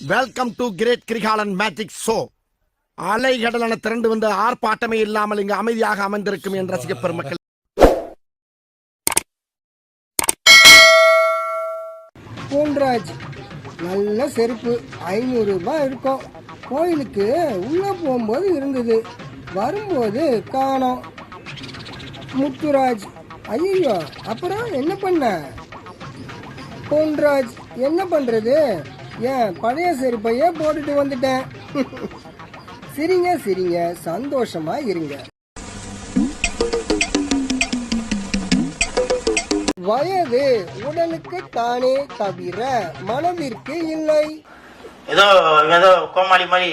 Welcome to great Kirikalan magic show அலைகடலான திரண்டு வந்து ஆர்ப்பாட்டமே இல்லாமல் இங்கு அமைதியாக அமர்ந்திருக்கும் என் ரசிக பெருமக்கள் பூன்ராஜ் நல்ல செருப்பு ஐநூறு ரூபாய் இருக்கும். கோயிலுக்கு உள்ள போகும்போது இருந்தது. வரும்போது காணோம். முத்துராஜ் ஐயோ அப்புறம் என்ன பண்ண? பொன்ராஜ் என்ன பண்றது? ஏன் பழைய செருப்பையே போட்டுட்டு வந்துட்டேன்? சிரிங்க சிரிங்க சந்தோஷமா இருங்க. வயது உடலுக்கு தானே தவிர மனதிற்கு இல்லை. ஏதோ ஏதோ கோமாளி மாதிரி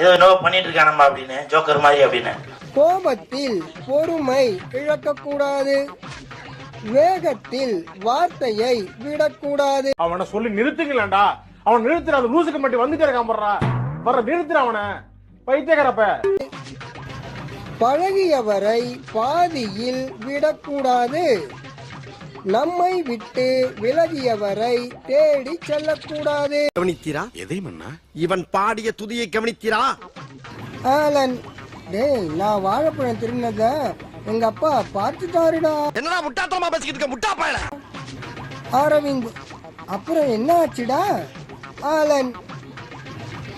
ஏதோ என்னவோ பண்ணிட்டு இருக்கானம்மா அப்படின்னு ஜோக்கர் மாதிரி அப்படின்னு. கோபத்தில் பொறுமை இழக்கக்கூடாது. வேகத்தில் வார்த்தையை விடக்கூடாது. அவனை சொல்லி நிறுத்துங்களேன்டா. அவன் நிறுத்துற அந்த லூசுக்கு மட்டும் வந்துட்டே இருக்கான் போடுறா. வர நிறுத்துற அவனை. பைத்தியக்காரப்ப. பழகியவரை பாதியில் விடக்கூடாது. நம்மை விட்டு விலகியவரை தேடி செல்லக்கூடாது. கவனித்தீரா? எதை மன்னா? இவன் பாடிய துதியை கவனித்தீரா? ஆலன் டேய் நான் வாழைப்பழம் திருநத எங்க அப்பா பார்த்துட்டாருடா. என்னடா முட்டாத்தனமா பேசிக்கிட்டு இருக்க? முட்டா பயல அரவிந்த் அப்புறம் என்ன ஆச்சுடா? ஆலன்.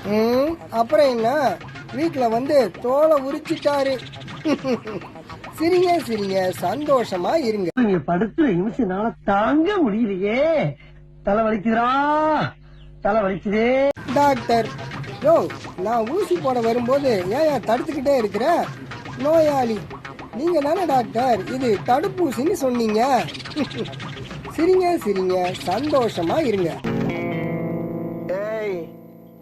ம் அப்புறம் என்ன? வீட்ல வந்து தோலை உரிச்சிட்டாரு. சிரிங்க சிரிங்க சந்தோஷமா இருங்க. நீங்க படுத்துற நிமிஷம்னால தாங்க முடியலையே. தலை வலிக்குதுடா. தலை வலிக்குதே. டாக்டர் யோ நான் ஊசி போட வரும்போது ஏன் தடுத்துக்கிட்டே இருக்கிற? நோயாளி. நீங்க தானே டாக்டர்? இது தடுப்பூசின்னு சொன்னீங்க. சிரிங்க சிரிங்க சந்தோஷமா இருங்க.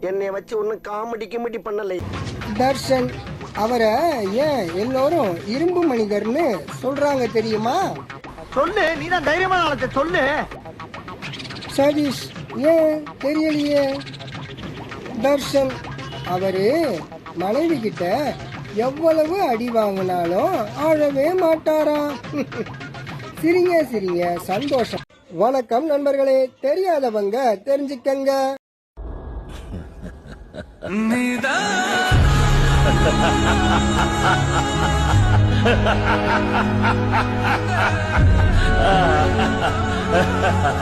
என்னை வச்சு ஒன்னும் காமெடி கிமெடி பண்ணலை. தர்ஷன் அவரை ஏன் எல்லோரும் இரும்பு மனிதர்னு சொல்றாங்க தெரியுமா? சொல்லு நீ தான் தைரியமான ஆளத்தை சொல்லு. சதீஷ் ஏன் தெரியலையே? தர்ஷன் அவரு மனைவி கிட்ட எவ்வளவு அடி வாங்கினாலும் ஆழவே மாட்டாராம். சிரிங்க சிரிங்க சந்தோஷம். வணக்கம் நண்பர்களே தெரியாதவங்க தெரிஞ்சுக்கங்க. నిదా